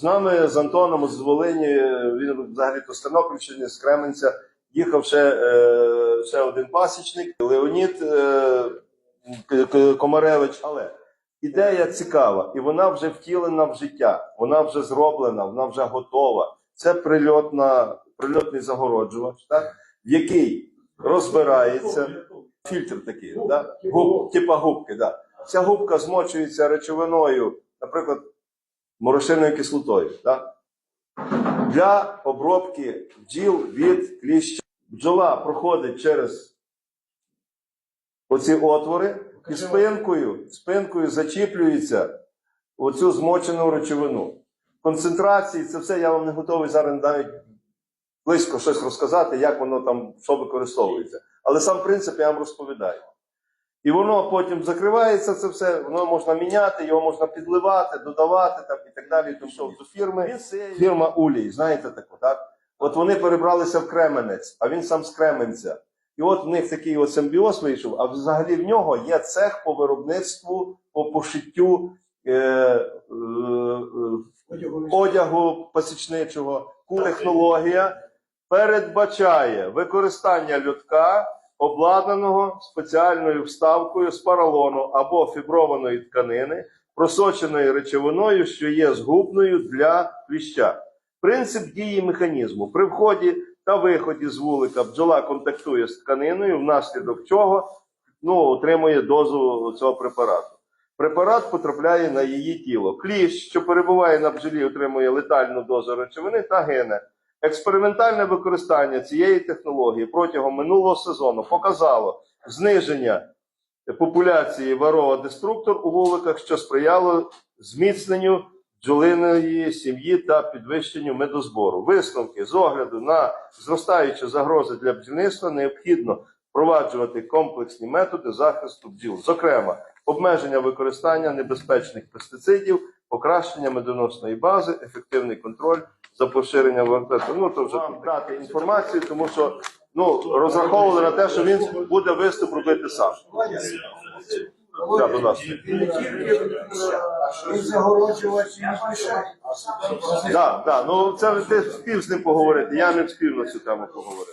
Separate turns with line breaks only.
З нами з Антоном з Волині, він взагалі то з Тернопільщини, з Кременця, їхав ще, е, ще один пасічник, Леонід е, Комаревич. Але ідея цікава, і вона вже втілена в життя, вона вже зроблена, вона вже готова. Це прильотна, прильотний загороджувач, так, в який розбирається фільтр такий, да? Губ, типа губки. Да. Ця губка змочується речовиною, наприклад, морошиною кислотою. Да? Для обробки бджіл від кліща. Бджола проходить через оці отвори і спинкою, спинкою зачіплюється оцю змочену речовину. Концентрації, це все я вам не готовий зараз навіть близько щось розказати, як воно там що використовується. Але сам принцип я вам розповідаю. І воно потім закривається, це все, воно можна міняти, його можна підливати, додавати там, і так далі. Тому до фірми. Фірма Улій, знаєте таку, так? От вони перебралися в Кременець, а він сам з Кременця. І от в них такий от симбіоз вийшов, а взагалі в нього є цех по виробництву, по пошиттю е, е, е, одягу пасічничого. Технологія передбачає використання льотка, обладнаного спеціальною вставкою з паралону або фіброваної тканини, просоченої речовиною, що є згубною для кліща. Принцип дії механізму. При вході та виході з вулика бджола контактує з тканиною, внаслідок чого ну, отримує дозу цього препарату. Препарат потрапляє на її тіло. Кліщ, що перебуває на бджолі, отримує летальну дозу речовини та гине. Експериментальне використання цієї технології протягом минулого сезону показало зниження популяції варова деструктор у вуликах, що сприяло зміцненню бджолиної сім'ї та підвищенню медозбору. Висновки з огляду на зростаючі загрози для бджільництва необхідно впроваджувати комплексні методи захисту бджіл, зокрема, обмеження використання небезпечних пестицидів, покращення медоносної бази, ефективний контроль за поширення вертепу. Ну то вже тут дати інформацію, тому що ну розраховували на те, що він буде виступ робити сам. Да, будь ласка.
Він загороджувач не пише.
Да, да, ну це ти спів з ним поговорити. Я не спів на цю тему поговорити.